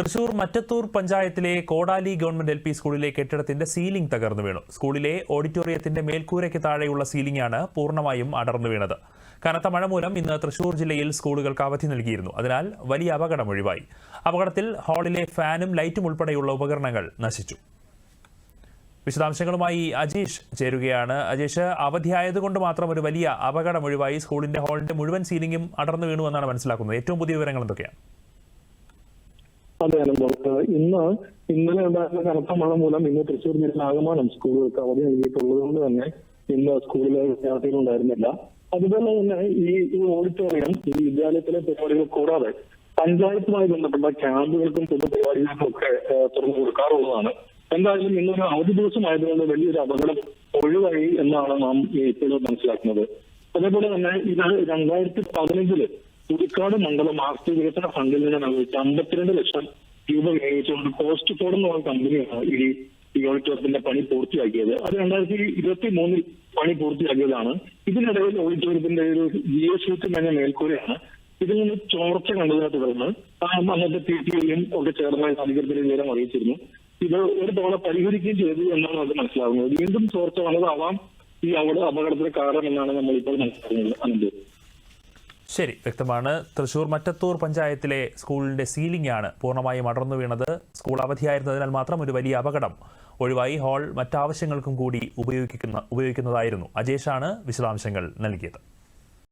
തൃശൂർ മറ്റത്തൂർ പഞ്ചായത്തിലെ കോടാലി government L P സ്കൂളിലെ കെട്ടിടത്തിന്റെ സീലിംഗ് തകർന്നു വീണു. സ്കൂളിലെ ഓഡിറ്റോറിയത്തിന്റെ മേൽക്കൂരയ്ക്ക് താഴെയുള്ള സീലിംഗാണ് പൂർണമായും അടർന്നു വീണത്. കനത്ത മഴ മൂലം ഇന്ന് തൃശൂർ ജില്ലയിൽ സ്കൂളുകൾക്ക് അവധി നൽകിയിരുന്നു. അതിനാൽ വലിയ അപകടം ഒഴിവായി. അപകടത്തിൽ ഹാളിലെ ഫാനും ലൈറ്റും ഉൾപ്പെടെയുള്ള ഉപകരണങ്ങൾ നശിച്ചു. വിശദാംശങ്ങളുമായി അജീഷ് ചേരുകയാണ്. അജീഷ് അവധിയായതുകൊണ്ട് മാത്രം ഒരു വലിയ അപകടം ഒഴിവായി സ്കൂളിന്റെ ഹാളിന്റെ മുഴുവൻ സീലിംഗും അടർന്നു വീണു എന്നാണ് മനസ്സിലാക്കുന്നത്. ഏറ്റവും പുതിയ വിവരങ്ങൾ എന്തൊക്കെയാണ്? അതെ അനന്തപുരത്ത് ഇന്ന് ഇന്നലെ ഉണ്ടായിരുന്ന കനത്ത മഴ മൂലം ഇന്ന് തൃശ്ശൂർ ജില്ലയിൽ ആകമാനം സ്കൂളുകൾക്ക് അവധി നൽകിയിട്ടുള്ളത് കൊണ്ട് തന്നെ ഇന്ന് സ്കൂളിലെ വിദ്യാർത്ഥികൾ ഉണ്ടായിരുന്നില്ല. അതുപോലെ തന്നെ ഈ ഈ ഓഡിറ്റോറിയം ഈ വിദ്യാലയത്തിലെ പരിപാടികൾ കൂടാതെ പഞ്ചായത്തുമായി ബന്ധപ്പെട്ട ക്യാമ്പുകൾക്കും പൊതുപരിപാടികൾക്കും ഒക്കെ തുറന്നു കൊടുക്കാറുള്ളതാണ്. എന്തായാലും ഇന്നൊരു അവധി ദിവസമായതുകൊണ്ട് വലിയൊരു അപകടം ഒഴിവായി എന്നാണ് നാം ഇപ്പോഴും മനസ്സിലാക്കുന്നത്. അതേപോലെ തന്നെ ഇത് രണ്ടായിരത്തി പതിനഞ്ചിൽ പുതുക്കാട് മണ്ഡലം ആസ്തി വികസന ഫണ്ടിൽ നിന്ന് അനുവദിച്ച അമ്പത്തിരണ്ട് ലക്ഷം രൂപ വിനിയോഗിച്ചുകൊണ്ട് കോസ്റ്റ് ഫോഡ് എന്ന് പറഞ്ഞ കമ്പനിയാണ് ഈ ഓഡിറ്റോറിയത്തിന്റെ പണി പൂർത്തിയാക്കിയത്. അത് രണ്ടായിരത്തി ഇരുപത്തി മൂന്നിൽ പണി പൂർത്തിയാക്കിയതാണ്. ഇതിനിടയിൽ ഓഡിറ്റോറിയത്തിന്റെ ഒരു ജി എസ് യൂത്തും എന്ന മേൽക്കൂരയാണ്. ഇതിൽ നിന്ന് ചോർച്ച കണ്ടതിനെ തുടർന്ന് അന്നത്തെ പി ടി എയും ഒക്കെ ചേർന്ന അധികൃതരെ വിവരം അറിയിച്ചിരുന്നു. ഇത് ഒരു തവണ പരിഹരിക്കുകയും ചെയ്തു എന്നാണ് അത് മനസ്സിലാകുന്നത് വീണ്ടും ചോർച്ച വന്നതാവാം ഈ അവിടെ അപകടത്തിന് കാരണം എന്നാണ് നമ്മൾ ഇപ്പോൾ മനസ്സിലാക്കുന്നത്. അനന്ത്. ശരി വ്യക്തമാണ്. തൃശൂർ മറ്റത്തൂർ പഞ്ചായത്തിലെ സ്കൂളിന്റെ സീലിംഗ് ആണ് പൂർണമായും അടർന്നു വീണത്. സ്കൂൾ അവധിയായിരുന്നതിനാൽ മാത്രം ഒരു വലിയ അപകടം ഒഴിവായി ഹാൾ മറ്റാവശ്യങ്ങൾക്കും കൂടി ഉപയോഗിക്കുന്ന ഉപയോഗിക്കുന്നതായിരുന്നു. അജേഷാണ് വിശദാംശങ്ങൾ നൽകിയത്.